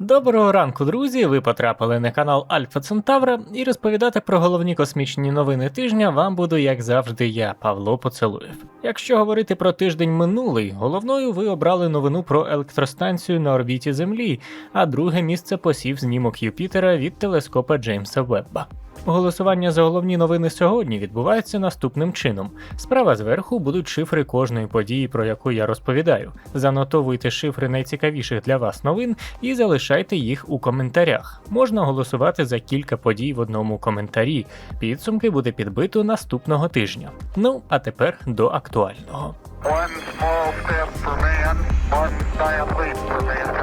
Доброго ранку, друзі! Ви потрапили на канал Альфа Центавра і розповідати про головні космічні новини тижня вам буду, як завжди, я, Павло Поцелуєв. Якщо говорити про тиждень минулий, головною ви обрали новину про електростанцію на орбіті Землі, а друге місце посів знімок Юпітера від телескопа Джеймса Вебба. Голосування за головні новини сьогодні відбувається наступним чином: справа зверху будуть шифри кожної події, про яку я розповідаю. Занотовуйте шифри найцікавіших для вас новин і залишайте їх у коментарях. Можна голосувати за кілька подій в одному коментарі. Підсумки буде підбито наступного тижня. Ну а тепер до актуального. One small step for man, one giant leap for mankind.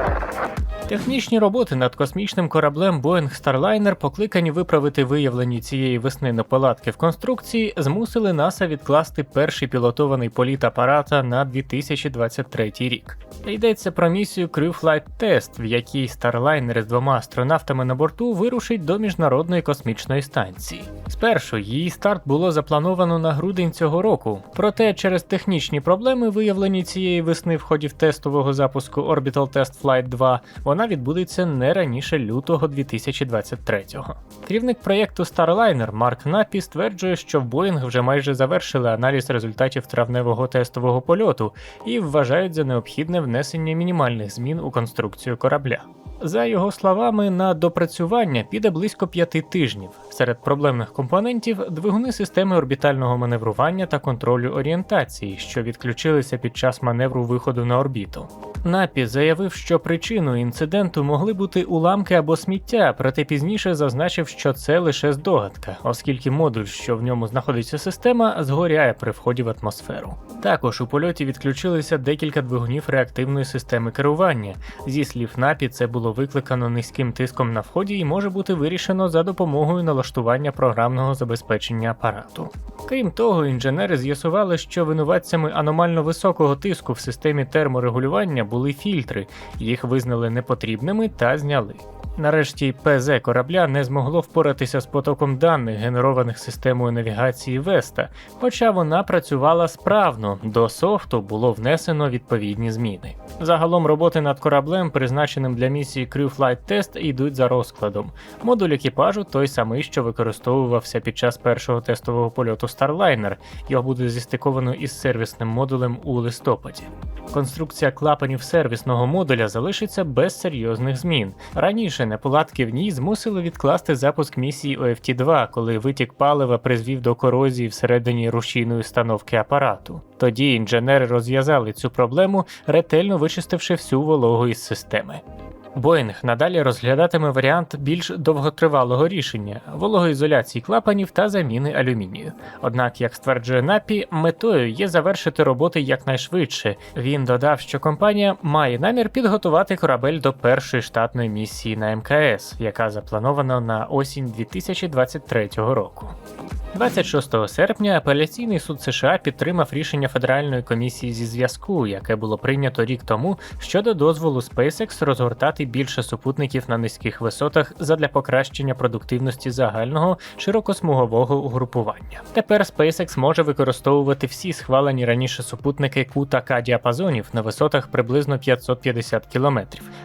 Технічні роботи над космічним кораблем Boeing Starliner, покликані виправити виявлені цієї весни неполадки в конструкції, змусили НАСА відкласти перший пілотований політ апарата на 2023 рік. Йдеться про місію Crew Flight Test, в якій Starliner з двома астронавтами на борту вирушить до міжнародної космічної станції. Спершу її старт було заплановано на грудень цього року, проте через технічні проблеми, виявлені цієї весни в ході тестового запуску Orbital Test Flight 2, вона відбудеться не раніше лютого 2023-го. Керівник проєкту Starliner Марк Напі стверджує, що в Боїнг вже майже завершили аналіз результатів травневого тестового польоту і вважають за необхідне внесення мінімальних змін у конструкцію корабля. За його словами, на допрацювання піде близько п'яти тижнів. Серед проблемних компонентів двигуни системи орбітального маневрування та контролю орієнтації, що відключилися під час маневру виходу на орбіту. Напі заявив, що причиною інциденту могли бути уламки або сміття, проте пізніше зазначив, що це лише здогадка, оскільки модуль, що в ньому знаходиться система, згоряє при вході в атмосферу. Також у польоті відключилися декілька двигунів реактивної системи керування. Зі слів Напі, це було викликано низьким тиском на вході і може бути вирішено за допомогою налаштування програмного забезпечення апарату. Крім того, інженери з'ясували, що винуватцями аномально високого тиску в системі терморегулювання були фільтри, їх визнали непотрібними та зняли. Нарешті ПЗ корабля не змогло впоратися з потоком даних, генерованих системою навігації Веста, хоча вона працювала справно, до софту було внесено відповідні зміни. Загалом роботи над кораблем, призначеним для місії Crew Flight Test, йдуть за розкладом. Модуль екіпажу той самий, що використовувався під час першого тестового польоту Starliner. Його буде зістиковано із сервісним модулем у листопаді. Конструкція клапанів сервісного модуля залишиться без серйозних змін. Раніше неполадки в ній змусили відкласти запуск місії OFT-2, коли витік палива призвів до корозії всередині рушійної установки апарату. Тоді інженери розв'язали цю проблему, ретельно вичистивши всю вологу із системи. Боїнг надалі розглядатиме варіант більш довготривалого рішення вологоізоляції клапанів та заміни алюмінію. Однак, як стверджує Напі, метою є завершити роботи якнайшвидше. Він додав, що компанія має намір підготувати корабель до першої штатної місії на МКС, яка запланована на осінь 2023 року. 26 серпня апеляційний суд США підтримав рішення Федеральної комісії зі зв'язку, яке було прийнято рік тому щодо дозволу SpaceX розгортати більше супутників на низьких висотах задля покращення продуктивності загального широкосмугового угрупування. Тепер SpaceX може використовувати всі схвалені раніше супутники Q К діапазонів на висотах приблизно 550 км.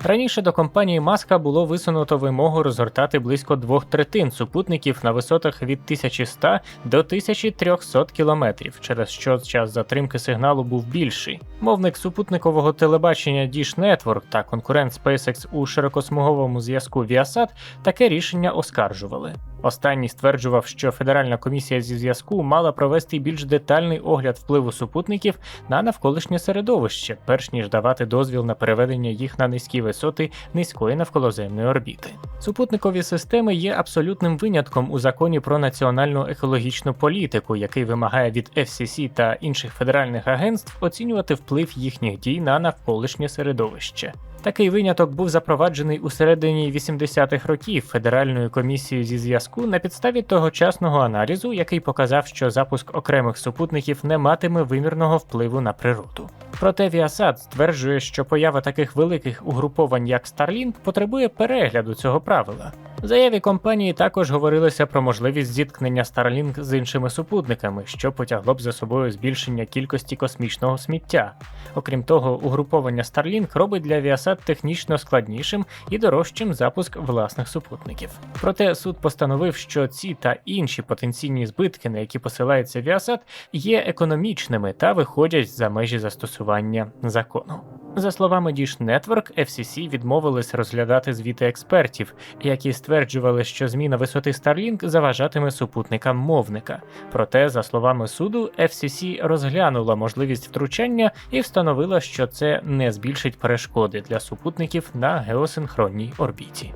Раніше до компанії Маска було висунуто вимогу розгортати близько двох третин супутників на висотах від 1100 до 1300 км, через що час затримки сигналу був більший. Мовник супутникового телебачення Dish Network та конкурент SpaceX у широкосмуговому зв'язку Viasat таке рішення оскаржували. Останній стверджував, що Федеральна комісія зі зв'язку мала провести більш детальний огляд впливу супутників на навколишнє середовище, перш ніж давати дозвіл на переведення їх на низькі висоти низької навколоземної орбіти. Супутникові системи є абсолютним винятком у законі про національну екологічну політику, який вимагає від FCC та інших федеральних агентств оцінювати вплив їхніх дій на навколишнє середовище. Такий виняток був запроваджений у середині 80-х років Федеральною комісією зі зв'язку на підставі тогочасного аналізу, який показав, що запуск окремих супутників не матиме вимірного впливу на природу. Проте Віасад стверджує, що поява таких великих угруповань, як Starlink, потребує перегляду цього правила. В заяві компанії також говорилося про можливість зіткнення Starlink з іншими супутниками, що потягло б за собою збільшення кількості космічного сміття. Окрім того, угруповання Starlink робить для Viasat технічно складнішим і дорожчим запуск власних супутників. Проте суд постановив, що ці та інші потенційні збитки, на які посилається Viasat, є економічними та виходять за межі застосування закону. За словами Dish Network, FCC відмовились розглядати звіти експертів, які стверджували, що зміна висоти Starlink заважатиме супутникам мовника. Проте, за словами суду, FCC розглянула можливість втручання і встановила, що це не збільшить перешкоди для супутників на геосинхронній орбіті.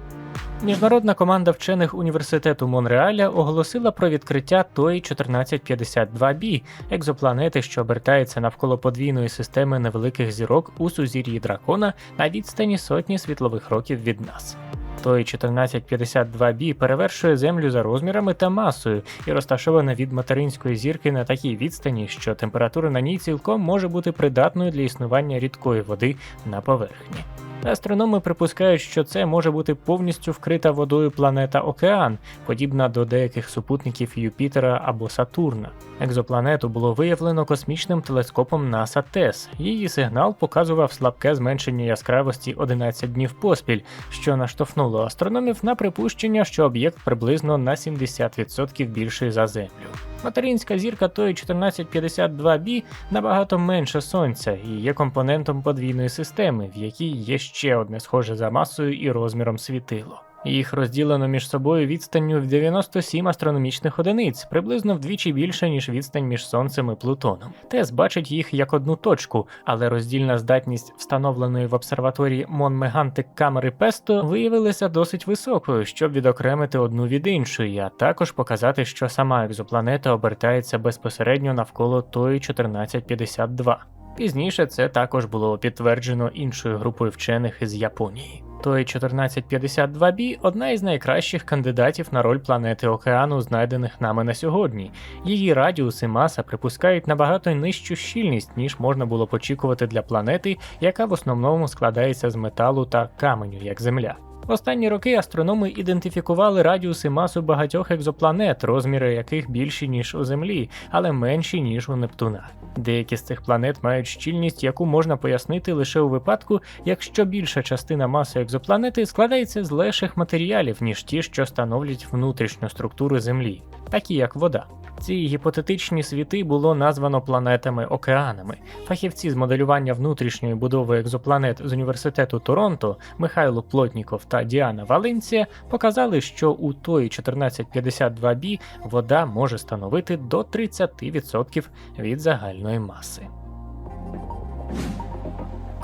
Міжнародна команда вчених університету Монреаля оголосила про відкриття TOI 1452b екзопланети, що обертається навколо подвійної системи невеликих зірок у сузір'ї дракона на відстані сотні світлових років від нас. TOI 1452b перевершує Землю за розмірами та масою і розташована від материнської зірки на такій відстані, що температура на ній цілком може бути придатною для існування рідкої води на поверхні. Астрономи припускають, що це може бути повністю вкрита водою планета Океан, подібна до деяких супутників Юпітера або Сатурна. Екзопланету було виявлено космічним телескопом NASA TESS. Її сигнал показував слабке зменшення яскравості 11 днів поспіль, що наштовхнуло астрономів на припущення, що об'єкт приблизно на 70% більший за Землю. Материнська зірка тої 1452b набагато менше сонця і є компонентом подвійної системи, в якій є ще одне схоже за масою і розміром світило. Їх розділено між собою відстанню в 97 астрономічних одиниць, приблизно вдвічі більше, ніж відстань між Сонцем і Плутоном. Тес бачить їх як одну точку, але роздільна здатність встановленої в обсерваторії Монмегантик камери Песто виявилася досить високою, щоб відокремити одну від іншої, а також показати, що сама екзопланета обертається безпосередньо навколо тої 1452. Пізніше це також було підтверджено іншою групою вчених із Японії. Той 1452b одна із найкращих кандидатів на роль планети океану, знайдених нами на сьогодні. Її радіус і маса припускають набагато нижчу щільність, ніж можна було б очікувати для планети, яка в основному складається з металу та каменю, як Земля. В останні роки астрономи ідентифікували радіуси масу багатьох екзопланет, розміри яких більші ніж у Землі, але менші ніж у Нептуна. Деякі з цих планет мають щільність, яку можна пояснити лише у випадку, якщо більша частина маси екзопланети складається з легших матеріалів, ніж ті, що становлять внутрішню структуру Землі, такі як вода. Ці гіпотетичні світи було названо планетами-океанами. Фахівці з моделювання внутрішньої будови екзопланет з університету Торонто Михайло Плотніков та Діана Валенція показали, що у той 1452b вода може становити до 30% від загальної маси.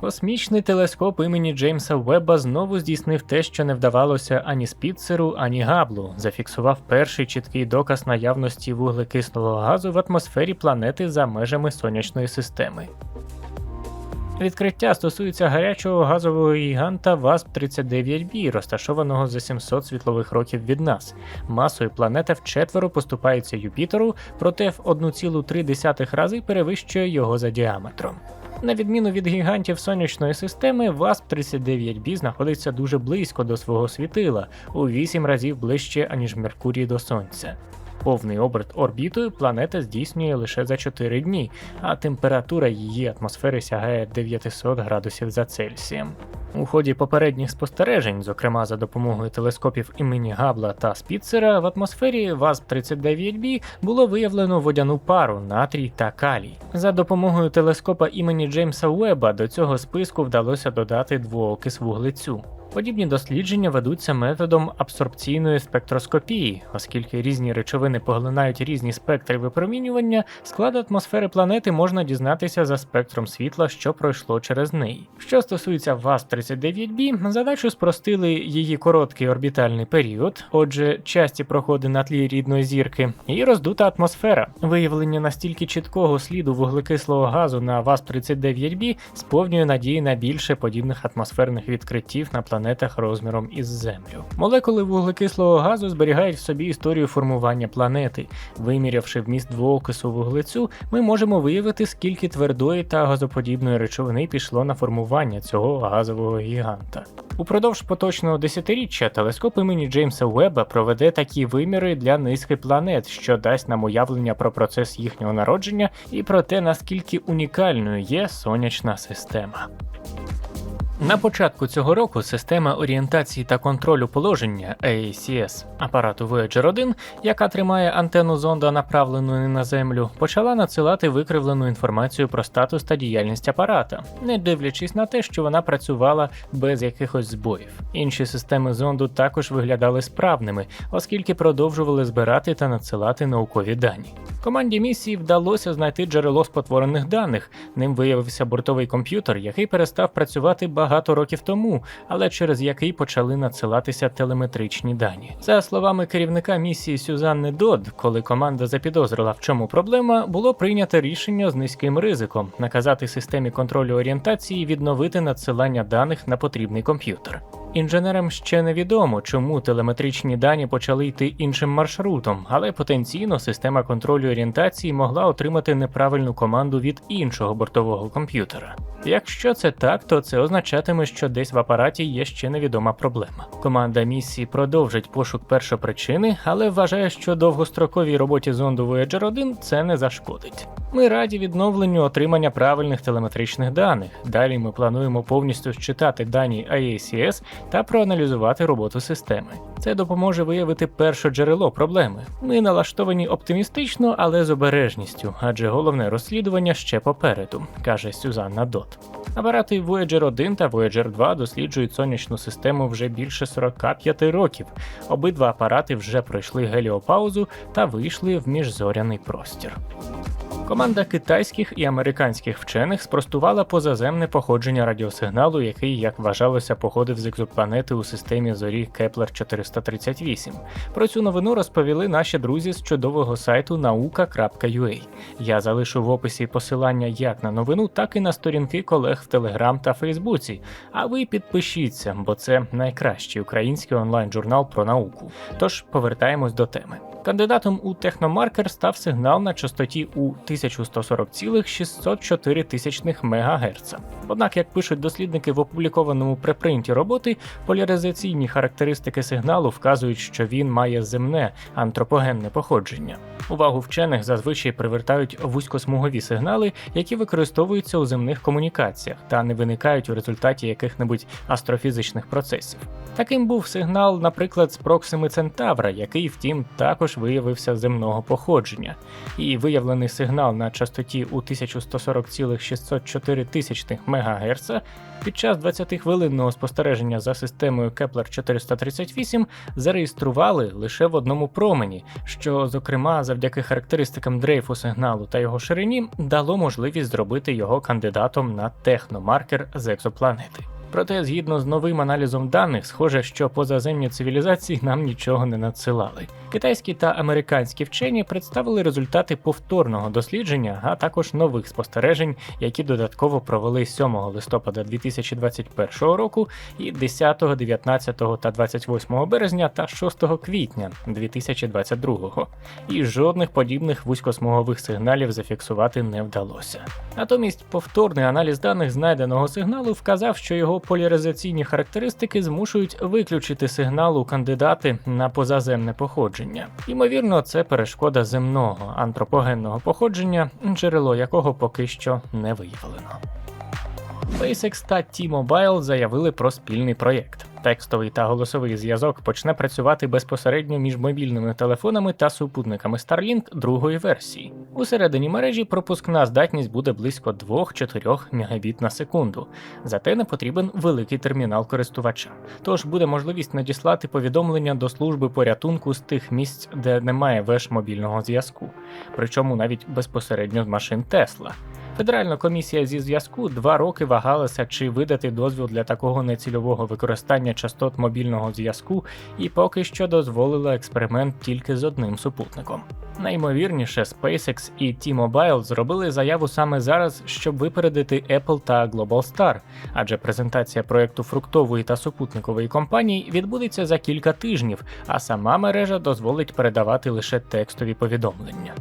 Космічний телескоп імені Джеймса Вебба знову здійснив те, що не вдавалося ані Спітцеру, ані Габлу. Зафіксував перший чіткий доказ наявності вуглекислого газу в атмосфері планети за межами сонячної системи. Відкриття стосується гарячого газового гіганта ВАСП-39b, розташованого за 700 світлових років від нас. Масою планета вчетверо поступається Юпітеру, проте в 1,3 рази перевищує його за діаметром. На відміну від гігантів сонячної системи, ВАСП-39b знаходиться дуже близько до свого світила, у 8 разів ближче, аніж Меркурій до Сонця. Повний оберт орбітою планета здійснює лише за 4 дні, а температура її атмосфери сягає 900 градусів за Цельсієм. У ході попередніх спостережень, зокрема за допомогою телескопів імені Габла та Спіцера, в атмосфері ВАЗ-39b було виявлено водяну пару натрій та калій. За допомогою телескопа імені Джеймса Уеба до цього списку вдалося додати двоокис вуглецю. Подібні дослідження ведуться методом абсорбційної спектроскопії, оскільки різні речовини поглинають різні спектри випромінювання, склад атмосфери планети можна дізнатися за спектром світла, що пройшло через неї. Що стосується ВАЗ-39b, задачу спростили її короткий орбітальний період, отже, часті проходи на тлі рідної зірки, і роздута атмосфера. Виявлення настільки чіткого сліду вуглекислого газу на ВАЗ-39b сповнює надії на більше подібних атмосферних відкриттів на планеті планетах розміром із Землю. Молекули вуглекислого газу зберігають в собі історію формування планети. Вимірявши вміст двоокису вуглецю, ми можемо виявити, скільки твердої та газоподібної речовини пішло на формування цього газового гіганта. Упродовж поточного десятиріччя телескоп імені Джеймса Уеба проведе такі виміри для низки планет, що дасть нам уявлення про процес їхнього народження і про те, наскільки унікальною є сонячна система. На початку цього року система орієнтації та контролю положення AACS апарату Voyager 1, яка тримає антенну зонда, направлену на землю, почала надсилати викривлену інформацію про статус та діяльність апарата, не дивлячись на те, що вона працювала без якихось збоїв. Інші системи зонду також виглядали справними, оскільки продовжували збирати та надсилати наукові дані. Команді місії вдалося знайти джерело спотворених даних. Ним виявився бортовий комп'ютер, який перестав працювати багато років тому, але через який почали надсилатися телеметричні дані. За словами керівника місії Сюзанни Дод, коли команда запідозрила, в чому проблема, було прийнято рішення з низьким ризиком наказати системі контролю орієнтації відновити надсилання даних на потрібний комп'ютер. Інженерам ще невідомо, чому телеметричні дані почали йти іншим маршрутом, але потенційно система контролю орієнтації могла отримати неправильну команду від іншого бортового комп'ютера. Якщо це так, то це означатиме, що десь в апараті є ще невідома проблема. Команда місії продовжить пошук першопричини, але вважає, що довгостроковій роботі зонду Voyager 1 це не зашкодить. Ми раді відновленню отримання правильних телеметричних даних. Далі ми плануємо повністю считати дані IACS та проаналізувати роботу системи. Це допоможе виявити перше джерело проблеми. Ми налаштовані оптимістично, але з обережністю, адже головне розслідування ще попереду, каже Сюзанна Дот. Апарати Voyager 1 та Voyager 2 досліджують сонячну систему вже більше 45 років. Обидва апарати вже пройшли геліопаузу та вийшли в міжзоряний простір. Команда китайських і американських вчених спростувала позаземне походження радіосигналу, який, як вважалося, походив з екзопланети у системі зорі Кеплер 438. Про цю новину розповіли наші друзі з чудового сайту наука.ua. Я залишу в описі посилання як на новину, так і на сторінки колег в Телеграм та Фейсбуці. А ви підпишіться, бо це найкращий український онлайн-журнал про науку. Тож повертаємось до теми. Кандидатом у техномаркер став сигнал на частоті у 1140,604 тисячних МГц. Однак, як пишуть дослідники в опублікованому препринті роботи, поляризаційні характеристики сигналу вказують, що він має земне антропогенне походження. Увагу вчених зазвичай привертають вузькосмугові сигнали, які використовуються у земних комунікаціях та не виникають у результаті яких-небудь астрофізичних процесів. Таким був сигнал, наприклад, з Проксими Центавра, який, втім, також виявився земного походження. І виявлений сигнал на частоті у 1140,604 МГц під час 20-хвилинного спостереження за системою Кеплер 438 зареєстрували лише в одному промені, що, зокрема, завдяки характеристикам дрейфу сигналу та його ширині, дало можливість зробити його кандидатом на техномаркер з екзопланети. Проте, згідно з новим аналізом даних, схоже, що позаземні цивілізації нам нічого не надсилали. Китайські та американські вчені представили результати повторного дослідження, а також нових спостережень, які додатково провели 7 листопада 2021 року і 10, 19 та 28 березня та 6 квітня 2022. І жодних подібних вузькосмугових сигналів зафіксувати не вдалося. Натомість повторний аналіз даних знайденого сигналу вказав, що його поляризаційні характеристики змушують виключити сигнал у кандидати на позаземне походження. Ймовірно, це перешкода земного антропогенного походження, джерело якого поки що не виявлено. SpaceX та T-Mobile заявили про спільний проєкт. Текстовий та голосовий зв'язок почне працювати безпосередньо між мобільними телефонами та супутниками Starlink другої версії. Усередині мережі пропускна здатність буде близько 2-4 Мбіт на секунду. Зате не потрібен великий термінал користувача. Тож буде можливість надіслати повідомлення до служби порятунку з тих місць, де немає веж мобільного зв'язку, причому навіть безпосередньо з машин Тесла. Федеральна комісія зі зв'язку два роки вагалася, чи видати дозвіл для такого нецільового використання частот мобільного зв'язку, і поки що дозволила експеримент тільки з одним супутником. Найімовірніше, SpaceX і T-Mobile зробили заяву саме зараз, щоб випередити Apple та Globalstar, адже презентація проекту фруктової та супутникової компаній відбудеться за кілька тижнів, а сама мережа дозволить передавати лише текстові повідомлення.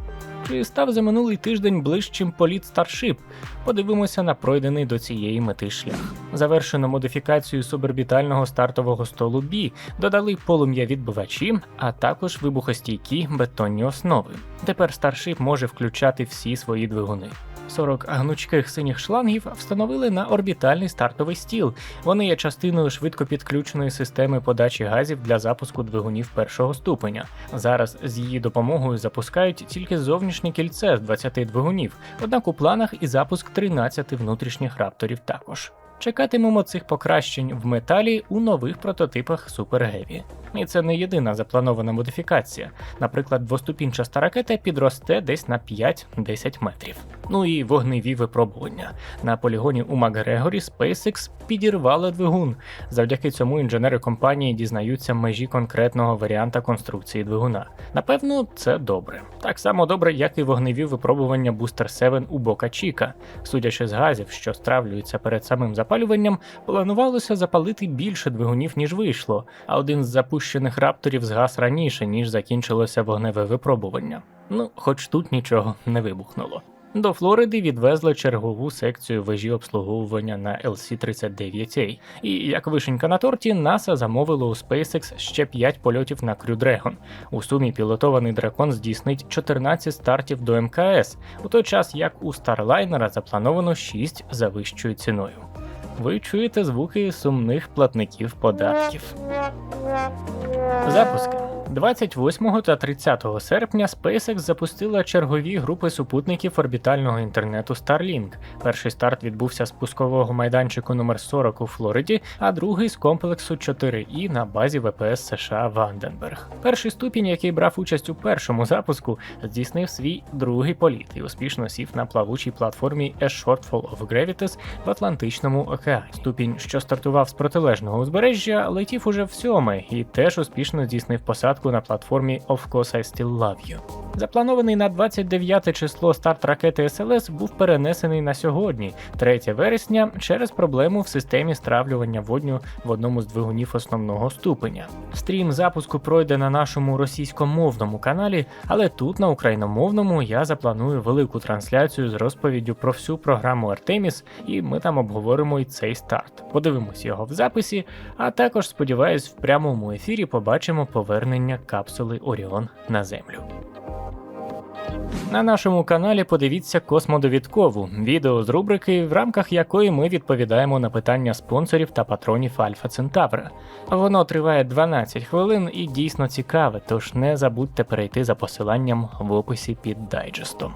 Чи став за минулий тиждень ближчим політ Starship? Подивимося на пройдений до цієї мети шлях. Завершено модифікацію суборбітального стартового столу B, додали полум'я відбивачі, а також вибухостійкі бетонні основи. Тепер Starship може включати всі свої двигуни. 40 гнучких синіх шлангів встановили на орбітальний стартовий стіл. Вони є частиною швидко підключеної системи подачі газів для запуску двигунів першого ступеня. Зараз з її допомогою запускають тільки зовнішнє кільце з 20 двигунів, однак у планах і запуск 13 внутрішніх рапторів також. Чекатимемо цих покращень в металі у нових прототипах Super Heavy. І це не єдина запланована модифікація. Наприклад, двоступінчаста ракета підросте десь на 5-10 метрів. Ну і вогневі випробування. На полігоні у Макгрегорі SpaceX підірвали двигун. Завдяки цьому інженери компанії дізнаються межі конкретного варіанта конструкції двигуна. Напевно, це добре. Так само добре, як і вогневі випробування Booster 7 у Бока Чіка. Судячи з газів, що стравлюються перед самим запалюванням, планувалося запалити більше двигунів, ніж вийшло, а один з запущених рапторів згас раніше, ніж закінчилося вогневе випробування. Ну, хоч тут нічого не вибухнуло. До Флориди відвезли чергову секцію вежі обслуговування на LC-39A. І як вишенька на торті, НАСА замовило у SpaceX ще 5 польотів на Crew Dragon. У сумі пілотований дракон здійснить 14 стартів до МКС, у той час як у Starliner заплановано 6 за вищою ціною. Ви чуєте звуки сумних платників податків. Запуски. 28 та 30 серпня SpaceX запустила чергові групи супутників орбітального інтернету Starlink. Перший старт відбувся з пускового майданчику номер 40 у Флориді, а другий з комплексу 4І на базі ВПС США Ванденберг. Перший ступінь, який брав участь у першому запуску, здійснив свій другий політ і успішно сів на плавучій платформі A Shortfall of Gravitas в Атлантичному океані. Ступінь, що стартував з протилежного узбережжя, летів уже в сьомий і теж успішно здійснив посадку на платформі Of Course I Still Love You. Запланований на 29 число старт ракети СЛС був перенесений на сьогодні, 3 вересня, через проблему в системі стравлювання водню в одному з двигунів основного ступеня. Стрім запуску пройде на нашому російськомовному каналі, але тут, на україномовному, я запланую велику трансляцію з розповіддю про всю програму Artemis, і ми там обговоримо і цей старт. Подивимось його в записі, а також сподіваюсь, в прямому ефірі побачимо повернення капсули Оріон на Землю. На нашому каналі подивіться космодовідкову відео з рубрики, в рамках якої ми відповідаємо на питання спонсорів та патронів Альфа Центавра. Воно триває 12 хвилин і дійсно цікаве, тож не забудьте перейти за посиланням в описі під дайджестом.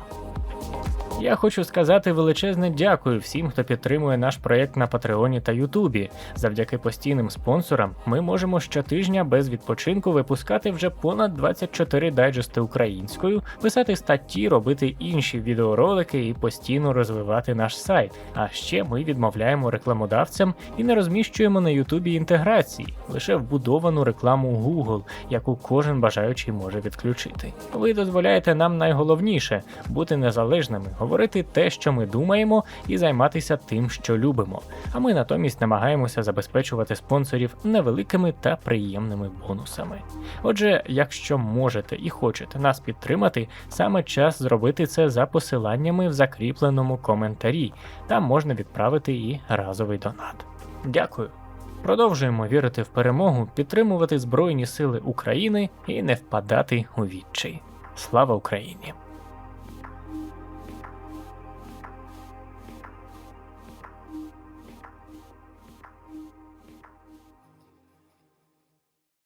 Я хочу сказати величезне дякую всім, хто підтримує наш проєкт на Патреоні та Ютубі. Завдяки постійним спонсорам ми можемо щотижня без відпочинку випускати вже понад 24 дайджести українською, писати статті, робити інші відеоролики і постійно розвивати наш сайт. А ще ми відмовляємо рекламодавцям і не розміщуємо на Ютубі інтеграції, лише вбудовану рекламу Google, яку кожен бажаючий може відключити. Ви дозволяєте нам найголовніше бути незалежними говорити те, що ми думаємо, і займатися тим, що любимо. А ми натомість намагаємося забезпечувати спонсорів невеликими та приємними бонусами. Отже, якщо можете і хочете нас підтримати, саме час зробити це за посиланнями в закріпленому коментарі. Там можна відправити і разовий донат. Дякую. Продовжуємо вірити в перемогу, підтримувати Збройні Сили України і не впадати у відчай. Слава Україні!